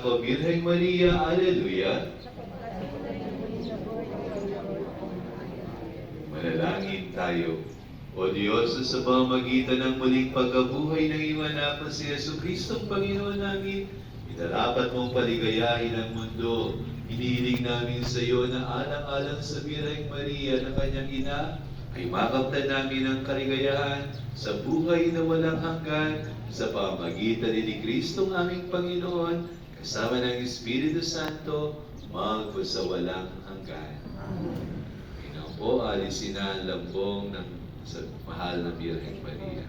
at magalak o Birheng Maria. Alleluia. Manalangin tayo. O Diyos, sa pamamagitan ng muling pagkabuhay ng iyong anak na si Yesu Kristo, Panginoon namin, itarapat mong paligayahin ang mundo. Hinihiling namin sa iyo na alang-alang sa Birheng Maria na kanyang ina, ay makamtan namin ang kaligayahan sa buhay na walang hanggan sa pamamagitan ni Kristong aming Panginoon, kasama ng Espiritu Santo, magpasawalang hanggan. Ina po, alisin na ang lambong ng sa mahal na Birhen Maria.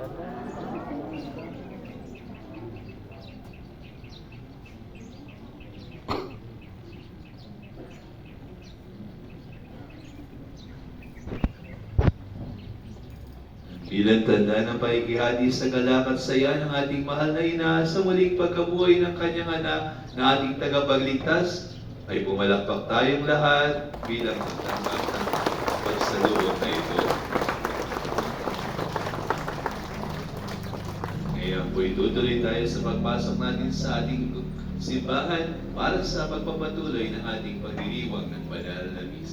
Bilang tanda ng paikihati sa galak at saya ng ating mahal na ina sa muling pagkabuhay ng kanyang anak na ating tagapagligtas, ay pumalakpak tayong lahat bilang magtanggap ng pagsalubong na ito. Ngayon po itutuloy tayo sa pagpasok natin sa ating simbahan para sa pagpapatuloy ng ating pagdiriwang ng banal na misa.